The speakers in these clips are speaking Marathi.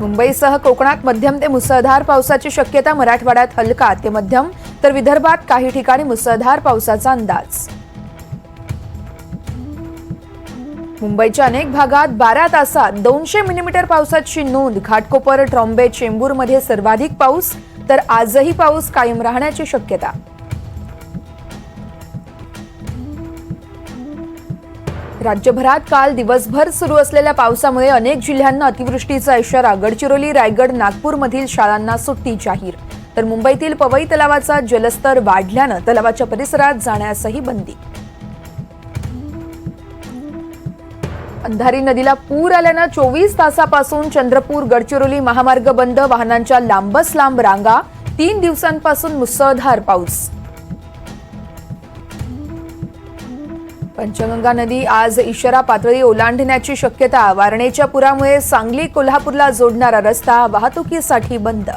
मुंबईसह कोकणात मध्यम ते मुसळधार पावसाची शक्यता मराठवाड्यात हलका ते मध्यम तर विदर्भात काही ठिकाणी मुसळधार पावसाचा अंदाज. मुंबईच्या अनेक भागात बारा तासात दोनशे मिलीमीटर पावसाची नोंद. घाटकोपर ट्रॉम्बे चेंबूरमध्ये सर्वाधिक पाऊस तर आजही पाऊस कायम राहण्याची शक्यता. राज्यभरात काल दिवसभर सुरू असलेल्या पावसामुळे अनेक जिल्ह्यांना अतिवृष्टीचा इशारा. गडचिरोली रायगड नागपूरमधील शाळांना सुट्टी जाहीर. तर मुंबईतील पवई तलावाचा जलस्तर वाढल्यानं तलावाच्या परिसरात जाण्यासही बंदी. अंधारी नदीला पूर आल्यानं चोवीस तासापासून चंद्रपूर गडचिरोली महामार्ग बंद वाहनांच्या लांबच लांब रांगा तीन दिवसांपासून मुसळधार पाऊस. पंचगंगा नदी आज इशारा पातळी ओलांडण्याची शक्यता वारणेच्या पुरामुळे सांगली कोल्हापूरला जोडणारा रस्ता वाहतुकीसाठी बंद.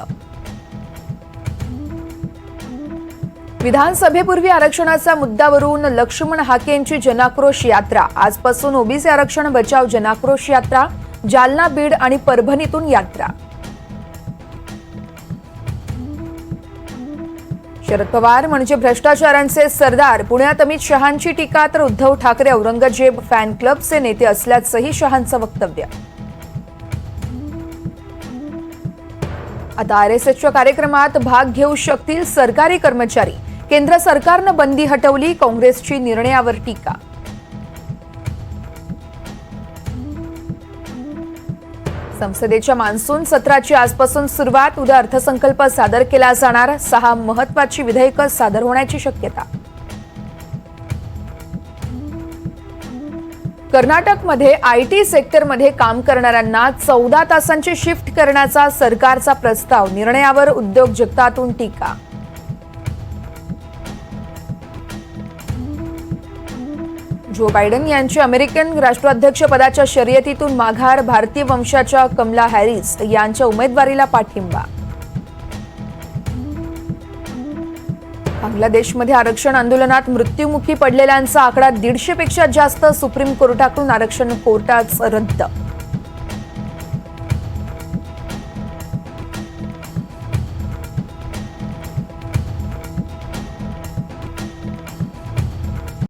विधानसभेपूर्वी आरक्षणाचा मुद्द्यावरून लक्ष्मण हाकेंची जनाक्रोश यात्रा. आजपासून ओबीसी आरक्षण बचाव जनाक्रोश यात्रा जालना बीड आणि परभणीतून यात्रा. शरद पवार म्हणजे भ्रष्टाचारांचे सरदार पुण्यात अमित शहांची टीका तर उद्धव ठाकरे औरंगजेब फॅन क्लबचे नेते असल्याचंही शहांचं वक्तव्य. आता आर एस एसच्या कार्यक्रमात भाग घेऊ शकतील सरकारी कर्मचारी. केंद्र सरकारनं बंदी हटवली काँग्रेसची निर्णयावर टीका. संसदेच्या मान्सून सत्राची आजपासून सुरुवात. उद्या अर्थसंकल्प सादर केला जाणार. सहा महत्वाची विधेयकं सादर होण्याची शक्यता. कर्नाटकमध्ये आय टी सेक्टरमध्ये काम करणाऱ्यांना चौदा तासांची शिफ्ट करण्याचा सरकारचा प्रस्ताव. निर्णयावर उद्योग जगतातून टीका. जो बायडन यांची अमेरिकन राष्ट्राध्यक्षपदाच्या शर्यतीतून माघार भारतीय वंशाच्या कमला हॅरिस यांच्या उमेदवारीला पाठिंबा. बांगलादेशमध्ये आरक्षण आंदोलनात मृत्युमुखी पडलेल्यांचा आकडा दीडशे पेक्षा जास्त सुप्रीम कोर्टाकडून आरक्षण कोर्टाच रद्द.